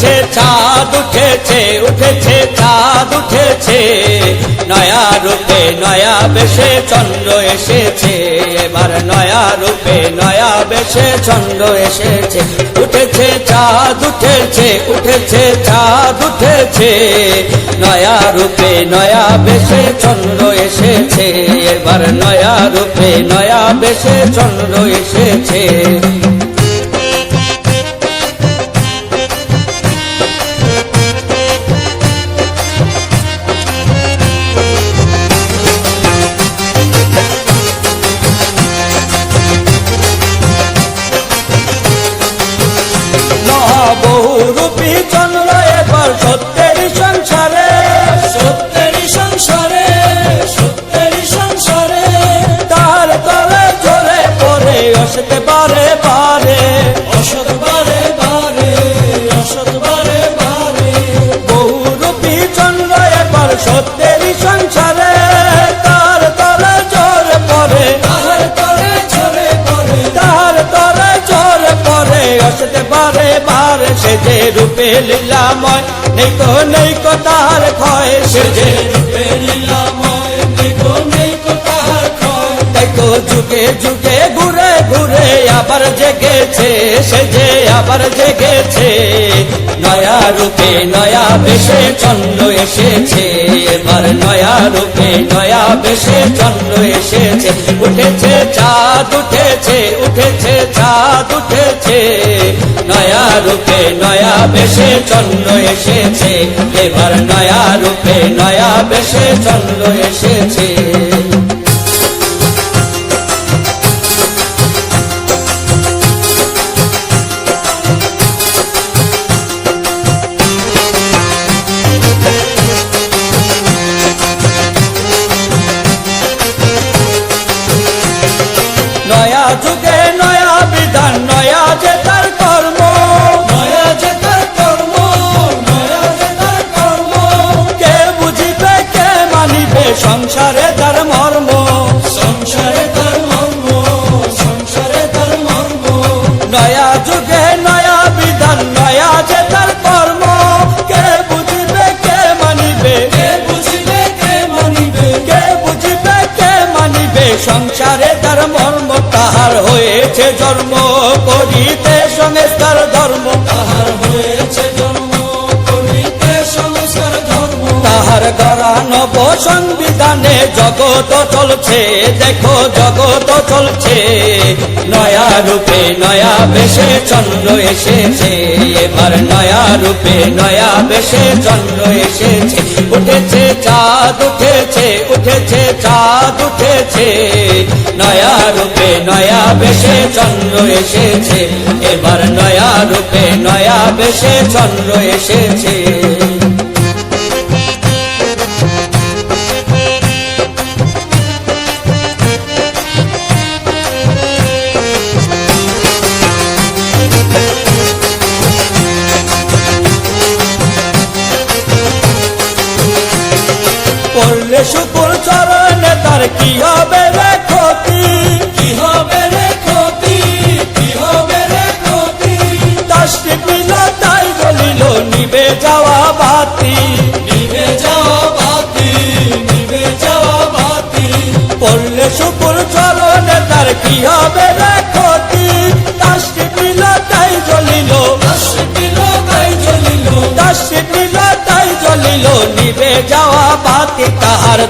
উঠেছে, চাঁদ উঠেছে উঠেছে, চাঁদ উঠেছে। নয়া রূপে নয়া বেশে চন্দ্র এসেছে। এবার নয়া রূপে নয়া বেশে চন্দ্র এসেছে। উঠেছে, চাঁদ উঠেছে উঠেছে, চাঁদ উঠেছে। নয়া রূপে নয়া বেশে চন্দ্র এসেছে। এবার নয়া রূপে নয়া বেশে চন্দ্র এসেছে। বহুরূপী আসতে পারে, বার সে যে রূপে লীলাময়, নেই তো, নেই কো তার ক্ষয়। সে যে রূপে লীলাময়, নেই তো, নেই কো খয় ক্ষয়। তো যুগে যুগে ঘুরে ঘুরে আবার জেগেছে, সে যে আবার জেগেছে। নয়া রূপে নয়া বেশে চন্দ্র এসেছে, এবার নয়া রূপে নয়া বেশে চন্দ্র এসেছে। উঠেছে চাঁদ, উঠেছে উঠেছে চাঁদ, উঠেছে। নয়া রূপে নয়া বেশে চন্দ্র এসেছে, এবার নয়া রূপে নয়া বেশে চন্দ্র এসেছে। হয়েছে জন্ম করিতে সংস্কার ধর্ম। তাহার হয়েছে জন্ম করিতে সংস্কার ধর্ম। তাহার গড়া নব সংবিধানে জগত চলছে দেখো জগত চলছে। নয়া রূপে নয়া বেশে চন্দ্র এসেছে। এবার নয়া রূপে নয়া বেশে চন্দ্র এসেছে। উঠেছে চাঁদ, উঠেছে উঠেছে চাঁদ, উঠেছে। নয়া রূপে নয়া বেশে চন্দ্র এসেছে। এবার নয়া রূপে নয়া বেশে চন্দ্র এসেছে। শুকুর চরণে তার কি হবে রে ক্ষতি? কি হবে রে ক্ষতি? কি হবে রে ক্ষতি? দশটি পিল তাই বলিল নিবে যাওয়া বাতি। নিভে যাওয়া বাতি নিভে যাওয়া বাতি। পড়লে শুকুর চরণে তার কি হবে রে ক্ষতি? দশটি পিল তাই জ্বলিল আসে দিল গাই জ্বলিল দশটি পিল তাই জ্বলিল নিবে যাওয়া বাতি।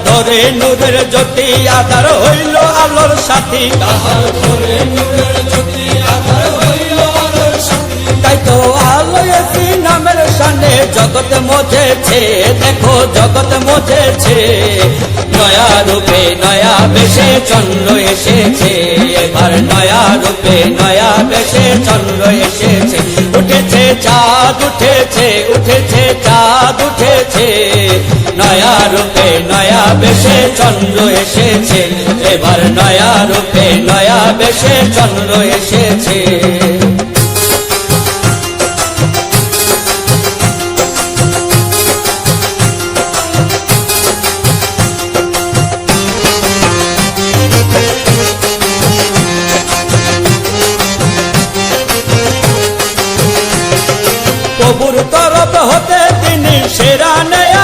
ধরে নূরের জ্যোতি আধার হইল আলোর সাথী। কাহার ধরে মজেছে দেখো জগৎ মজেছে। নয়া রূপে নয়া বেশে চন্দ্র এসেছে। এবার নয়া রূপে নয়া বেশে চন্দ্র এসেছে। উঠেছে চাঁদ, উঠেছে উঠেছে চাঁদ, উঠেছে। নয়া রূপে নয়া বেশে চন্দ্র এসেছে। এবার নয়া রূপে নয়া বেশে চন্দ্র এসেছে। হতে তিনি সেরা নেয়াম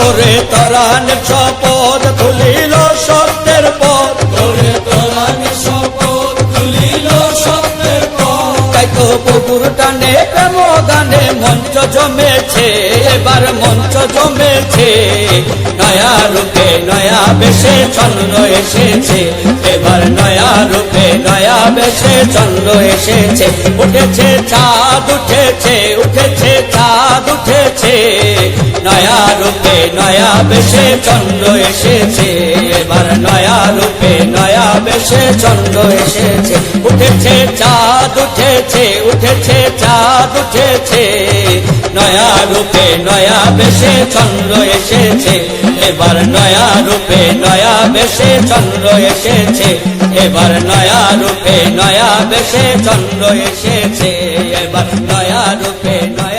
করে তরান শপথ তুলিল সত্যের পথ। করে তরান শপথ তুলিল সত্যের পথ। তাই তো পুকুর টানে প্রেম গানে মঞ্চ জমেছে, এবার মঞ্চ জমেছে। নয়া রূপে নয়া বেশে চন্দ্র এসেছে, এবার নয়া রূপে নয়া বেশে চন্দ্র এসেছে। উঠেছে চাঁদ, উঠেছে উঠেছে চাঁদ, উঠেছে। নয়া রূপে নয়া বেশে চন্দ্র এসেছে, এবার নয়া রূপে নয়া বেশে চন্দ্র এসেছে। উঠেছে চাঁদ, উঠেছে উঠেছে চাঁদ, উঠেছে নয়া রূপে নয়া বেশে চন্দ্র এসেছে। এবার নয়া রূপে নয়া বেশে চন্দ্র এসেছে। এবার নয়া রূপে নয়া বেশে চন্দ্র এসেছে। এবার নয়া রূপে নয়া